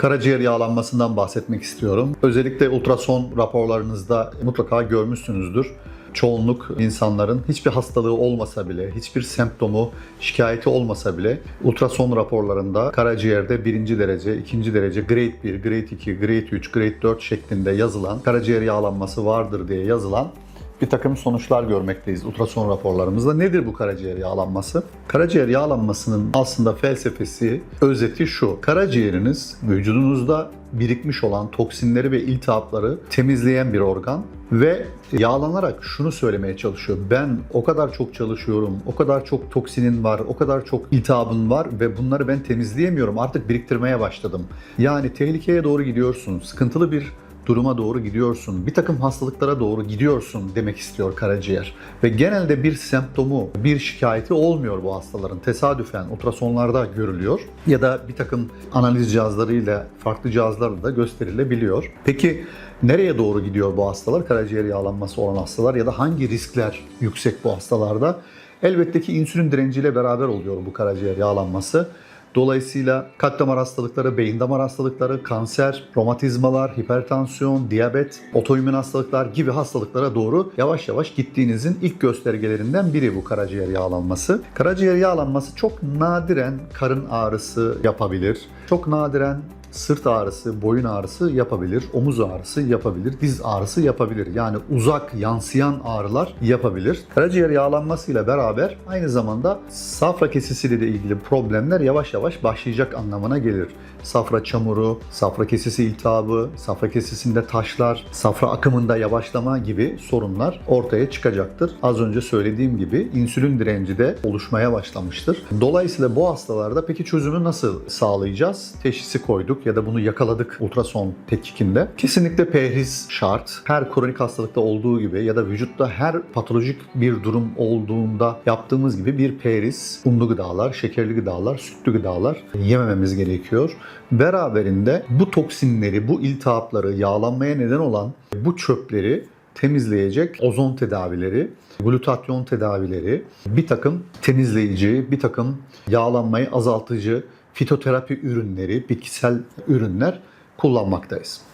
Karaciğer yağlanmasından bahsetmek istiyorum. Özellikle ultrason raporlarınızda mutlaka görmüşsünüzdür. Çoğunluk insanların hiçbir hastalığı olmasa bile, hiçbir semptomu, şikayeti olmasa bile ultrason raporlarında karaciğerde birinci derece, ikinci derece, grade 1, grade 2, grade 3, grade 4 şeklinde yazılan karaciğer yağlanması vardır diye yazılan bir takım sonuçlar görmekteyiz ultrason raporlarımızda. Nedir bu karaciğer yağlanması? Karaciğer yağlanmasının aslında felsefesi, özeti şu. Karaciğeriniz vücudunuzda birikmiş olan toksinleri ve iltihapları temizleyen bir organ ve yağlanarak şunu söylemeye çalışıyor. Ben o kadar çok çalışıyorum, o kadar çok toksinin var, o kadar çok iltihabın var ve bunları ben temizleyemiyorum. Artık biriktirmeye başladım. Yani tehlikeye doğru gidiyorsun. Sıkıntılı bir duruma doğru gidiyorsun, bir takım hastalıklara doğru gidiyorsun demek istiyor karaciğer. Ve genelde bir semptomu, bir şikayeti olmuyor bu hastaların. Tesadüfen ultrasonlarda görülüyor ya da bir takım analiz cihazlarıyla, farklı cihazlarla da gösterilebiliyor. Peki nereye doğru gidiyor bu hastalar? Karaciğer yağlanması olan hastalar ya da hangi riskler yüksek bu hastalarda? Elbette ki insülin direnciyle beraber oluyor bu karaciğer yağlanması. Dolayısıyla kalp damar hastalıkları, beyin damar hastalıkları, kanser, romatizmalar, hipertansiyon, diyabet, otoimmün hastalıklar gibi hastalıklara doğru yavaş yavaş gittiğinizin ilk göstergelerinden biri bu karaciğer yağlanması. Karaciğer yağlanması çok nadiren karın ağrısı yapabilir. Çok nadiren sırt ağrısı, boyun ağrısı yapabilir, omuz ağrısı yapabilir, diz ağrısı yapabilir. Yani uzak yansıyan ağrılar yapabilir. Karaciğer yağlanmasıyla beraber aynı zamanda safra kesesiyle de ilgili problemler yavaş yavaş başlayacak anlamına gelir. Safra çamuru, safra kesesi iltihabı, safra kesesinde taşlar, safra akımında yavaşlama gibi sorunlar ortaya çıkacaktır. Az önce söylediğim gibi insülin direnci de oluşmaya başlamıştır. Dolayısıyla bu hastalarda peki çözümü nasıl sağlayacağız? Teşhisi koyduk ya da bunu yakaladık ultrason tetkikinde. Kesinlikle perhiz şart. Her kronik hastalıkta olduğu gibi ya da vücutta her patolojik bir durum olduğunda yaptığımız gibi bir perhiz, unlu gıdalar, şekerli gıdalar, sütlü gıdalar yemememiz gerekiyor. Beraberinde bu toksinleri, bu iltihapları, yağlanmaya neden olan bu çöpleri temizleyecek ozon tedavileri, glutatyon tedavileri, bir takım temizleyici, bir takım yağlanmayı azaltıcı fitoterapi ürünleri, bitkisel ürünler kullanmaktayız.